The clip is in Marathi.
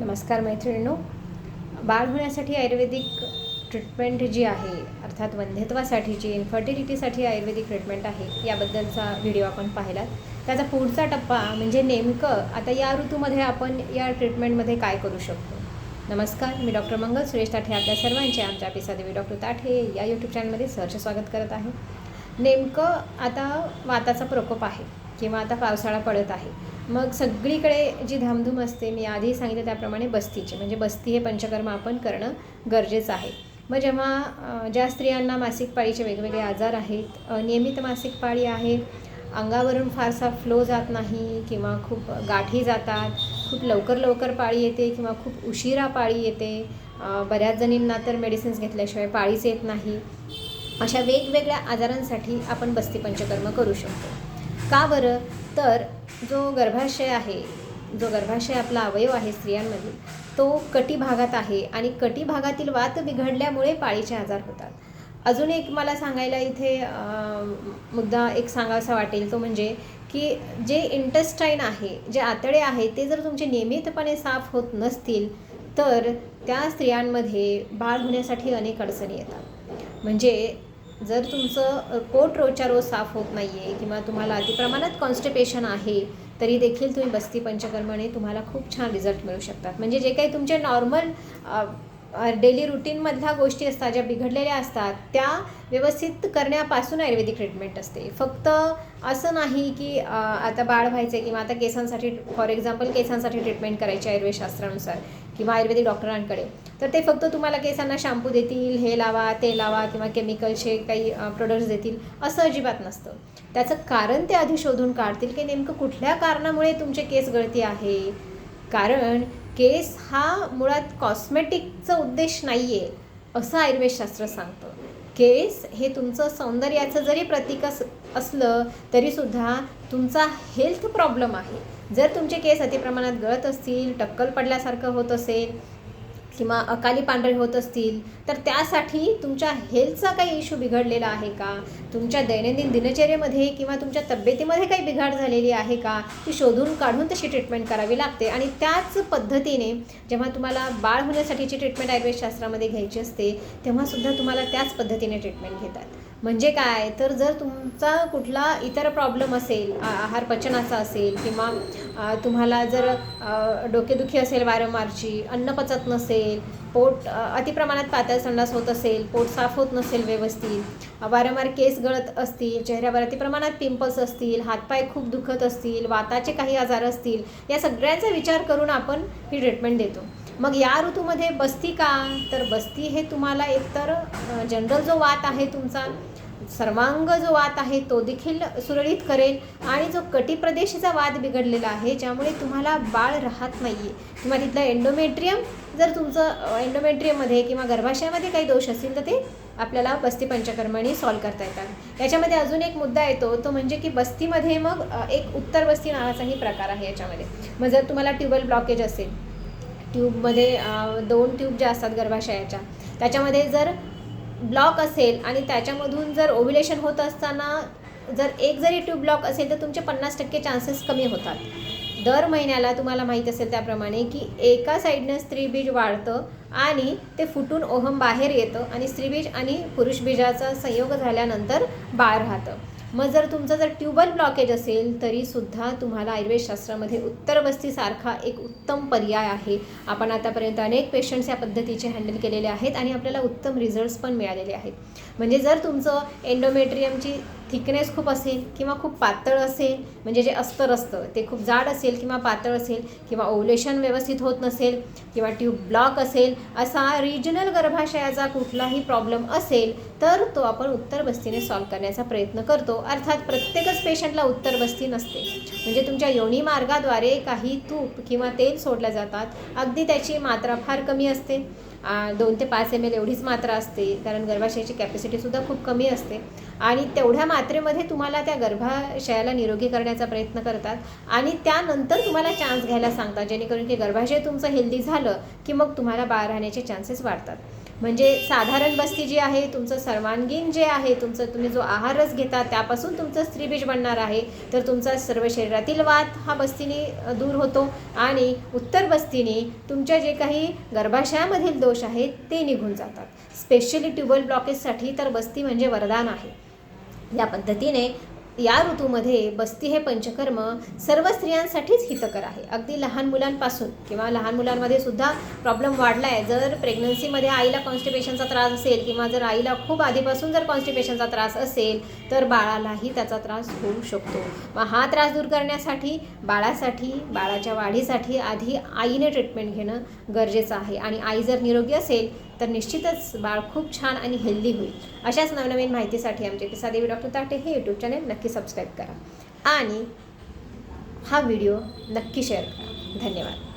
नमस्कार मैत्रिणींनो. बाळ होण्यासाठी आयुर्वेदिक ट्रीटमेंट जी आहे अर्थात वंध्यत्वासाठीची इन्फर्टिलिटीसाठी आयुर्वेदिक ट्रीटमेंट आहे याबद्दलचा व्हिडिओ आपण पाहिला त्याचा पुढचा टप्पा म्हणजे नेमकं आता या ऋतूमध्ये आपण या ट्रीटमेंटमध्ये काय करू शकतो? नमस्कार मी डॉक्टर मंगल सुरेश ताठे आपल्या सर्वांचे आमच्या पिसादेवी डॉक्टर ताठे या यूट्यूब चॅनलमध्ये सहर्ष स्वागत करत आहे. नेमकं आता वाताचा प्रकोप आहे. किंवा आता पावसाळा पडत आहे. मग सगळीकडे जी धामधूम असते मी आधी सांगितलं त्याप्रमाणे बस्तीची. म्हणजे बस्ती हे पंचकर्म आपण करणं गरजेचं आहे. मग जेव्हा ज्या स्त्रियांना मासिक पाळीचे वेगवेगळे आजार आहेत नियमित मासिक पाळी आहे अंगावरून फारसा फ्लो जात नाही किंवा खूप गाठी जातात खूप लवकर लवकर पाळी येते किंवा खूप उशिरा पाळी येते बऱ्याच जणींना तर मेडिसिन्स घेतल्याशिवाय पाळीच येत नाही. अशा वेगवेगळ्या आजारांसाठी आपण बस्ती पंचकर्म करू शकतो. का बरं? तर जो गर्भाशय आहे जो गर्भाशय आपला अवयव आहे स्त्रियांमधील तो कटी भागात आहे आणि कटी भागातील वात बिघडल्यामुळे पाळीचे आजार होतात. अजून एक मला सांगायला इथे मुद्दा एक सांगावासा वाटेल तो म्हणजे की जे इंटेस्टाईन आहे जे आतडे आहे ते जर तुमचे नियमितपणे साफ होत नसतील तर त्या स्त्रियांमध्ये बाळ होण्यासाठी अनेक अडचणी येतात. म्हणजे जर तुमचं पोट रोजच्या रोज साफ होत नाही आहे किंवा तुम्हाला अतिप्रमाणात कॉन्स्टिपेशन आहे तरी देखील तुम्ही बस्ती पंचकर्माने तुम्हाला खूप छान रिझल्ट मिळू शकतात. म्हणजे जे काही तुमचे नॉर्मल डेली रुटीनमधल्या गोष्टी असतात ज्या बिघडलेल्या असतात त्या व्यवस्थित करण्यापासून आयुर्वेदिक ट्रीटमेंट असते. फक्त असं नाही की आता बाळ व्हायचं आहे किंवा आता केसांसाठी फॉर एक्झाम्पल केसांसाठी ट्रीटमेंट करायची आयुर्वेदशास्त्रानुसार किंवा आयुर्वेदिक डॉक्टरांकडे. तर ते फक्त तुम्हाला केसांना शॅम्पू देतील हे लावा ते लावा किंवा केमिकलचे काही प्रोडक्ट्स देतील असं अजिबात नसतं. त्याचं कारण ते आधी शोधून काढतील की नेमकं कुठल्या कारणामुळे तुमचे केस गळती आहे. कारण केस हा मुळात कॉस्मेटिकचा उद्देश नाही आहे असं आयुर्वेदशास्त्र सांगतं. केस हे तुमचं सौंदर्याचं जरी प्रतीक अस असलं तरीसुद्धा तुमचा हेल्थ प्रॉब्लेम आहे. जर तुमचे केस अतिप्रमाणात गळत असतील टक्कल पडल्यासारखं होत असेल किंवा अकाली पांढरे होत असतील तर त्यासाठी तुमच्या हेल्थचा काही इश्यू बिघडलेला आहे का? तुमच्या दैनंदिन दिनचर्येमध्ये किंवा तुमच्या तब्येतीमध्ये काही बिघाड झालेली आहे का? ती शोधून काढून तशी ट्रीटमेंट करावी लागते. आणि त्याच पद्धतीने जेव्हा तुम्हाला बाळ होण्यासाठीची ट्रीटमेंट आयुर्वेदशास्त्रामध्ये घ्यायची असते तेव्हासुद्धा तुम्हाला त्याच पद्धतीने ट्रीटमेंट घेतात. म्हणजे काय? तर जर तुमचा कुठला इतर प्रॉब्लेम असेल आ- आहार पचनाचा असेल किंवा तुम्हाला जर डोकेदुखी असेल वारंवारची अन्न पचत नसेल पोट अतिप्रमाणात पातळ संडास होत असेल पोट साफ होत नसेल व्यवस्थित वारंवार केस गळत असतील चेहऱ्यावर अतिप्रमाणात पिंपल्स असतील हातपाय खूप दुखत असतील वाताचे काही आजार असतील या सगळ्यांचा विचार करून आपण ही ट्रीटमेंट देतो. मग या ऋतूमध्ये बस्ती का? तर बस्ती हे तुम्हाला एकतर जनरल जो वात आहे तुमचा सर्वांग जो वात आहे तो देखील सुरळीत करेल आणि जो कटिप्रदेशचा वाद बिघडलेला आहे ज्यामुळे तुम्हाला बाळ राहत नाही आहे किंवा तिथलं एंडोमेट्रियम जर तुमचं एंडोमेट्रियममध्ये किंवा गर्भाशयामध्ये काही दोष असतील तर ते आपल्याला बस्ती पंचकर्माने सॉल्व करता येतात. याच्यामध्ये अजून एक मुद्दा येतो तो म्हणजे की बस्तीमध्ये मग एक उत्तर बस्ती नावाचाही प्रकार आहे याच्यामध्ये. मग जर तुम्हाला ट्यूबवेल ब्लॉकेज असेल ट्यूबमध्ये दोन ट्यूब ज्या असतात गर्भाशयाच्या त्याच्यामध्ये जर ब्लॉक असेल आणि त्याच्यामधून जर ओव्युलेशन होत असताना जर एक जरी ट्यूब ब्लॉक असेल तर तुमचे पन्नास टक्के चान्सेस कमी होतात. दर महिन्याला तुम्हाला माहीत असेल त्याप्रमाणे की एका साईडनं स्त्रीबीज वाढतं आणि ते फुटून ओहम बाहेर येतं आणि स्त्रीबीज आणि पुरुषबीजाचा संयोग झाल्यानंतर बाळ राहतं. मग जर तुमचं जर ट्युबल ब्लॉकेज असेल तरीसुद्धा तुम्हाला आयुर्वेदशास्त्रामध्ये उत्तरबस्तीसारखा एक उत्तम पर्याय आहे. आपण आतापर्यंत अनेक पेशंट्स या पद्धतीचे हँडल केलेले आहेत आणि आपल्याला उत्तम रिझल्ट्स पण मिळालेले आहेत. म्हणजे जर तुमचं एंडोमेट्रियमची थिकनेस खूप असेल किंवा खूप पातळ असेल म्हणजे जे अस्तर असतं ते खूप जाड असेल किंवा पातळ असेल किंवा ओव्हलेशन व्यवस्थित होत नसेल किंवा ट्यूब ब्लॉक असेल असा रिजनल गर्भाशयाचा कुठलाही प्रॉब्लेम असेल तर तो आपण उत्तर बस्तीने सॉल्व करण्याचा प्रयत्न करतो. अर्थात प्रत्येकच पेशंटला उत्तर बस्ती नसते. म्हणजे तुमच्या योनी मार्गाद्वारे काही तूप किंवा तेल सोडल्या जातात. अगदी त्याची मात्रा फार कमी असते. दोन ते पाच एम एल एवढीच मात्रा असते कारण गर्भाशयाची कॅपॅसिटीसुद्धा खूप कमी असते. आणि तेवढ्या मात्रेमध्ये तुम्हाला त्या गर्भाशयाला निरोगी करण्याचा प्रयत्न करतात. आणि त्यानंतर तुम्हाला चान्स घ्यायला सांगतात जेणेकरून की गर्भाशय तुमचं हेल्दी झालं की मग तुम्हाला बाळ राहण्याचे चान्सेस वाढतात. म्हणजे साधारण बस्ती जी आहे तुमचं सर्वांगीण जे आहे तुमचं तुम्ही जो आहारच घेता त्यापासून तुमचं स्त्रीबीज बनणार आहे. तर तुमचा सर्व शरीरातील वात हा बस्तीने दूर होतो आणि उत्तर बस्तीने तुमच्या जे काही गर्भाशयामधील दोष आहेत ते निघून जातात. स्पेशली ट्युबल ब्लॉकेजसाठी तर बस्ती म्हणजे वरदान आहे. या पद्धतीने या ऋतूमध्ये बस्ती हे पंचकर्म सर्व स्त्रियांसाठीच हितकर आहे. अगदी लहान मुलांपासून किंवा लहान मुलांमध्ये सुद्धा प्रॉब्लेम वाढला आहे जर प्रेग्नन्सीमध्ये आईला कॉन्स्टिपेशनचा त्रास असेल किंवा जर आईला खूप आधीपासून जर कॉन्स्टिपेशनचा त्रास असेल तर बाळालाही त्याचा त्रास होऊ शकतो. मग हा त्रास दूर करण्यासाठी बाळासाठी बाळाच्या वाढीसाठी आधी आईने ट्रीटमेंट घेणं गरजेचं आहे. आणि आई जर निरोगी असेल तर निश्चितच बाळ खूप छान आणि हेल्दी होईल. अशाच नवनवीन माहितीसाठी आमचे किसादेवी डॉक्टर ताटे हे यूट्यूब चॅनेल नक्की सबस्क्राईब करा. आणि हा व्हिडिओ नक्की शेअर करा. धन्यवाद.